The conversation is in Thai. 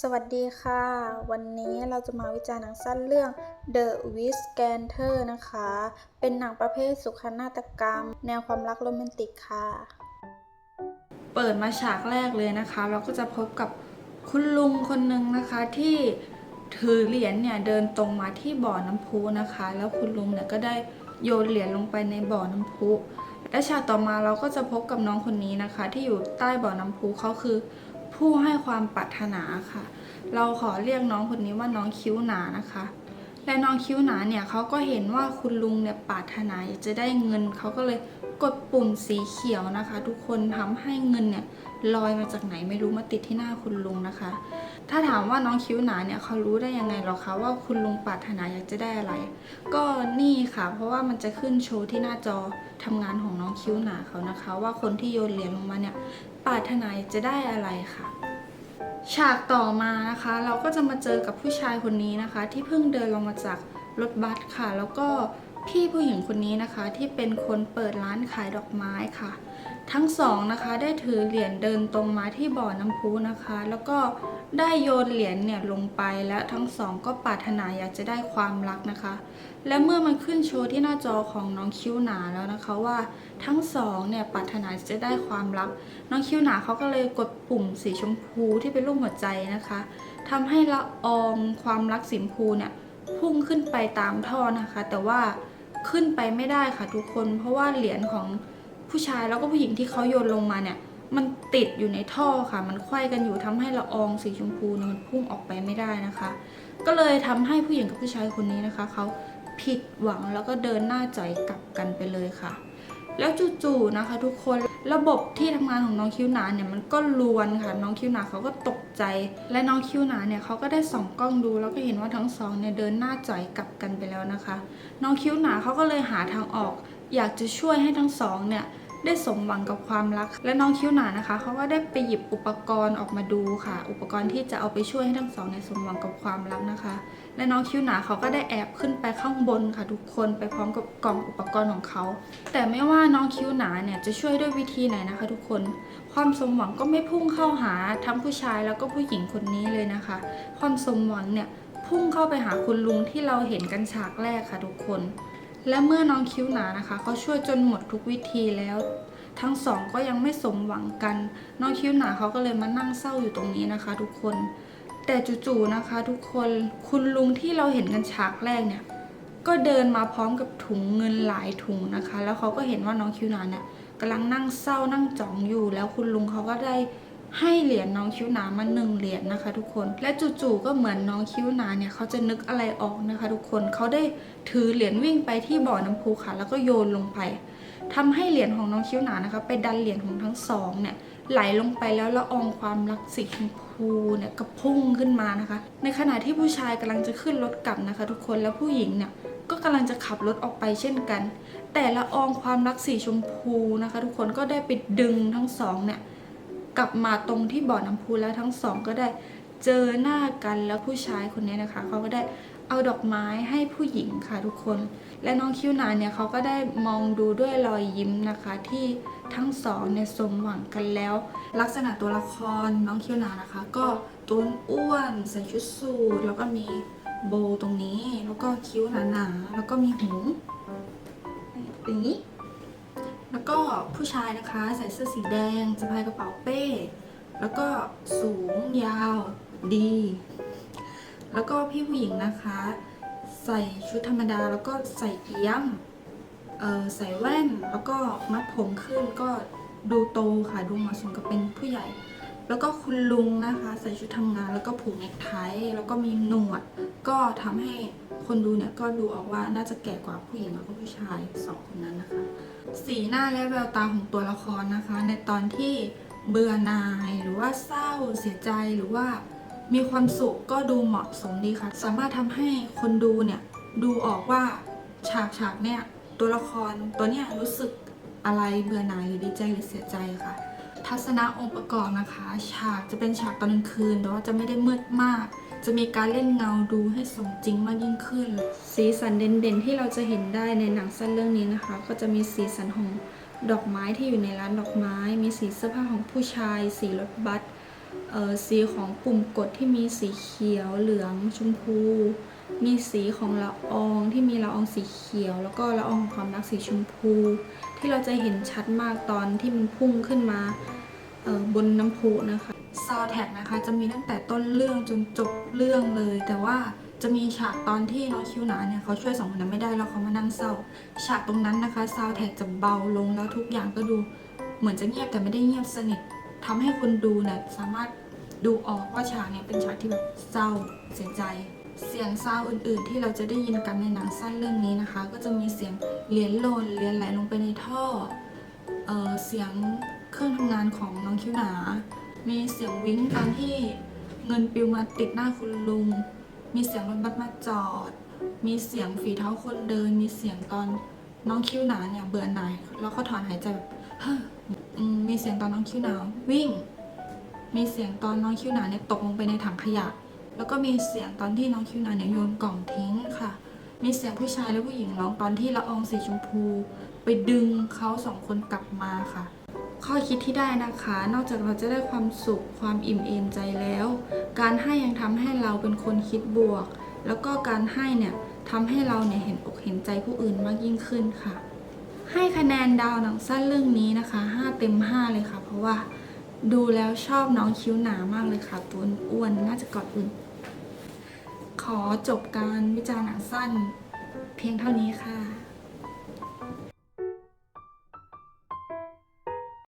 สวัสดีค่ะ วันนี้เราจะมาวิจารณ์หนังสั้นเรื่อง The Wiz g a n t e r นะคะ เป็นหนังประเภทสุขนาฏกรรม แนวความรักโรแมนติกค่ะ เปิดมาฉากแรกเลยนะคะ เราก็จะพบกับคุณลุงคนหนึ่งนะคะที่ถือเหรียญเนี่ยเดินตรงมาที่บ่อน้ำพุนะคะ แล้วคุณลุงเนี่ยก็ได้โยนเหรียญลงไปในบ่อน้ำพุและฉากต่อมาเราก็จะพบกับน้องคนนี้นะคะ ที่อยู่ใต้บ่อน้ำพุเขาคือ ผู้ให้ความปรารถนาค่ะ เราขอเรียกน้องคนนี้ว่าน้องคิ้วหนานะคะ และน้องคิ้วหนาเนี่ยเขาก็เห็นว่าคุณลุงเนี่ยปรารถนาอยากจะได้เงินเขาก็เลยกดปุ่มสีเขียวนะคะ ทุกคนทำให้เงินเนี่ยลอยมาจากไหนไม่รู้มาติดที่หน้าคุณลุงนะคะ ถ้าถามว่าน้องคิ้วหนาเนี่ยเขารู้ได้ยังไงหรอคะว่าคุณลุงปรารถนาอยากจะได้อะไร ก็นี่ค่ะ เพราะว่ามันจะขึ้นโชว์ที่หน้าจอทำงานของน้องคิ้วหนาเขานะคะ ว่าคนที่โยนเหรียญลงมาเนี่ยปรารถนาอยากจะได้อะไรค่ะ ฉากต่อมานะคะ เราก็จะมาเจอกับผู้ชายคนนี้นะคะ ที่เพิ่งเดินลงมาจากรถบัสค่ะ แล้วก็พี่ผู้หญิงคนนี้นะคะ ที่เป็นคนเปิดร้านขายดอกไม้ค่ะ ทั้งสองนะคะได้ถือเหรียญเดินตรงมาที่บ่อน้ำพุนะคะ แล้วก็ได้โยนเหรียญเนี่ยลงไปและทั้งสองก็ปรารถนาอยากจะได้ความรักนะคะ และเมื่อมันขึ้นโชว์ที่หน้าจอของน้องคิ้วหนาแล้วนะคะว่าทั้งสองเนี่ยปรารถนาจะได้ความรัก น้องคิ้วหนาเขาก็เลยกดปุ่มสีชมพูที่เป็นรูปหัวใจนะคะทำให้ละอองความรักสีชมพูเนี่ยพุ่งขึ้นไปตามท่อนะคะ แต่ว่าขึ้นไปไม่ได้ค่ะทุกคน เพราะว่าเหรียญของ ผู้ชายแล้วก็ผู้หญิงที่เขาโยนลงมาเนี่ย มันติดอยู่ในท่อค่ะ มันไขว้กันอยู่ทำให้ละอองสีชมพูเนี่ยมันพุ่งออกไปไม่ได้นะคะ ก็เลยทำให้ผู้หญิงกับผู้ชายคนนี้นะคะเขาผิดหวังแล้วก็เดินหน้าจ่อยกลับกันไปเลยค่ะ แล้วจู่ๆนะคะ ทุกคนระบบที่ทำงานของน้องคิ้วหนาเนี่ยมันก็ลวนค่ะ น้องคิ้วหนาเขาก็ตกใจ และน้องคิ้วหนาเนี่ยเขาก็ได้ส่องกล้องดู แล้วก็เห็นว่าทั้งสองเนี่ยเดินหน้าจ่อยกลับกันไปแล้วนะคะ น้องคิ้วหนาเขาก็เลยหาทางออก อยากจะช่วยให้ทั้งสองเนี่ย ได้สมหวังกับความรัก และน้องคิ้วหนานะคะเขาก็ได้ไปหยิบอุปกรณ์ออกมาดูค่ะ อุปกรณ์ที่จะเอาไปช่วยให้ทั้งสองเนี่ยสมหวังกับความรักนะคะ และน้องคิ้วหนาเขาก็ได้แอบขึ้นไปข้างบนค่ะ ทุกคนไปพร้อมกับกล่องอุปกรณ์ของเขา แต่ไม่ว่าน้องคิ้วหนาเนี่ยจะช่วยด้วยวิธีไหนนะคะ ทุกคน ความสมหวังก็ไม่พุ่งเข้าหาทั้งผู้ชายแล้วก็ผู้หญิงคนนี้เลยนะคะ ความสมหวังเนี่ยพุ่งเข้าไปหาคุณลุงที่เราเห็นกันฉากแรกค่ะทุกคน และเมื่อน้องคิ้วหนานะคะเขาช่วยจนหมดทุกวิธีแล้ว ทั้งสองก็ยังไม่สมหวังกัน น้องคิ้วหนาเขาก็เลยมานั่งเศร้าอยู่ตรงนี้นะคะ ทุกคน แต่จู่ๆนะคะ ทุกคนคุณลุงที่เราเห็นกันฉากแรกเนี่ย ก็เดินมาพร้อมกับถุงเงินหลายถุงนะคะ แล้วเขาก็เห็นว่าน้องคิ้วหนาเนี่ยกำลังนั่งเศร้านั่งจ่องอยู่ แล้วคุณลุงเขาก็ได้ ให้เหรียญน้องคิ้วหนามาหนึ่งเหรียญนะคะ ทุกคน และจู่ๆก็เหมือนน้องคิ้วหนาเนี่ยเขาจะนึกอะไรออกนะคะ ทุกคนเขาได้ถือเหรียญวิ่งไปที่บ่อน้ำพุค่ะ แล้วก็โยนลงไปทำให้เหรียญของน้องคิ้วหนานะคะ ไปดันเหรียญของทั้งสองเนี่ยไหลลงไปแล้วละอองความรักสีชมพูเนี่ยก็พุ่งขึ้นมานะคะ ในขณะที่ผู้ชายกำลังจะขึ้นรถกลับนะคะ ทุกคนแล้วผู้หญิงเนี่ยก็กำลังจะขับรถออกไปเช่นกัน แต่ละอองความรักสีชมพูนะคะ ทุกคนก็ได้ไปดึงทั้งสองเนี่ย กลับมาตรงที่บ่อน้ำพุแล้วทั้งสองก็ได้เจอหน้ากันแล้วผู้ชายคนนี้นะคะเขาก็ได้เอาดอกไม้ให้ผู้หญิงค่ะทุกคน และน้องคิวหนานเนี่ยเขาก็ได้มองดูด้วยรอยยิ้มนะคะที่ทั้งสองเนี่ยสมหวังกันแล้ว ลักษณะตัวละครน้องคิวหนานะคะ ก็ตัวอ้วนใส่ชุดสูทแล้วก็มีโบตรงนี้ แล้วก็คิ้วหนาๆแล้วก็มีหูอย่างนี้ แล้วก็ผู้ชายนะคะใส่เสื้อสีแดงสะพายกระเป๋าเป้ แล้วก็สูงยาวดี แล้วก็พี่ผู้หญิงนะคะ ใส่ชุดธรรมดาแล้วก็ใส่เอี้ยมเอ่อใส่แว่นแล้วก็มัดผมขึ้นก็ดูโตค่ะดูเหมาะสมกับเป็นผู้ใหญ่ แล้วก็คุณลุงนะคะ ใส่ชุดทำงานแล้วก็ผูกเนคไทแล้วก็มีหนวด ก็ทำให้คนดูเนี่ยก็ดูออกว่าน่าจะแก่กว่าผู้หญิงแล้วก็ผู้ชายสองคนนั้นนะคะ สีหน้าและแววตาของตัวละครนะคะ ในตอนที่เบื่อหน่ายหรือว่าเศร้าเสียใจหรือว่ามีความสุขก็ดูเหมาะสมดีค่ะ สามารถทำให้คนดูเนี่ยดูออกว่าฉากฉากเนี่ยตัวละครตัวเนี้ยรู้สึกอะไรเบื่อหน่ายหรือดีใจหรือเสียใจค่ะ ทัศนะองค์ประกอบนะคะ ฉากจะเป็นฉากตอนกลางคืนแต่ว่าจะไม่ได้มืดมาก จะมีการเล่นเงาดูให้สมจริงมากยิ่งขึ้น สีสันเด่นๆที่เราจะเห็นได้ในหนังสั้นเรื่องนี้นะคะ ก็จะมีสีสันของดอกไม้ที่อยู่ในร้านดอกไม้ มีสีเสื้อผ้าของผู้ชาย สีรถบัสเอ่อสีของปุ่มกดที่มีสีเขียวเหลืองชมพู มีสีของละอองที่มีละอองสีเขียว แล้วก็ละอองของความรักสีชมพู ที่เราจะเห็นชัดมากตอนที่มันพุ่งขึ้นมาบนน้ำพุนะคะ ซาวแท็กนะคะจะมีตั้งแต่ต้นเรื่องจนจบเรื่องเลย แต่ว่าจะมีฉากตอนที่น้องคิวหนาเนี่ยเขาช่วยสองคนนั้นไม่ได้แล้วเขามานั่งเศร้า ฉากตรงนั้นนะคะซาวแท็กจะเบาลงแล้วทุกอย่างก็ดูเหมือนจะเงียบแต่ไม่ได้เงียบสนิททำให้คนดูเนี่ยสามารถดูออกว่าฉากเนี่ยเป็นฉากที่แบบเศร้าเสียใจ เสียงซาวอื่น ๆ ที่เราจะได้ยินกันในหนังสั้นเรื่องนี้นะคะ ก็จะมีเสียงเหรียญหล่นเหรียญไหลลงไปในท่อเออเสียงเครื่องทำงานของน้องคิวหนา มีเสียงวิ้งตอนที่เงินปิวมาติดหน้าคุณลุง มีเสียงรถบัสมาจอด มีเสียงฝีเท้าคนเดิน มีเสียงตอนน้องคิ้วหนาเนี่ยเบื่อหน่ายแล้วก็ถอนหายใจแบบเฮ้อมมีเสียงตอนน้องคิ้วหนาวิ่ง มีเสียงตอนน้องคิ้วหนาเนี่ยตกลงไปในถังขยะ แล้วก็มีเสียงตอนที่น้องคิ้วหนาเนี่ยโยนกล่องทิ้งค่ะ มีเสียงผู้ชายและผู้หญิงร้องตอนที่ละอองสีชมพู ไปดึงเขาสองคนกลับมาค่ะ ข้อคิดที่ได้นะคะ นอกจากเราจะได้ความสุขความอิ่มเอมใจแล้ว การให้ยังทำให้เราเป็นคนคิดบวก แล้วก็การให้เนี่ยทำให้เราเนี่ยเห็นอกเห็นใจผู้อื่นมากยิ่งขึ้นค่ะ ให้คะแนนดาวหนังสั้นเรื่องนี้นะคะ 5 เต็ม 5 เลยค่ะ เพราะว่าดูแล้วชอบน้องคิ้วหนามากเลยค่ะ ตัวอ้วนน่าจะกอดอุ่น ขอจบการวิจารณ์หนังสั้น เพียงเท่านี้ค่ะ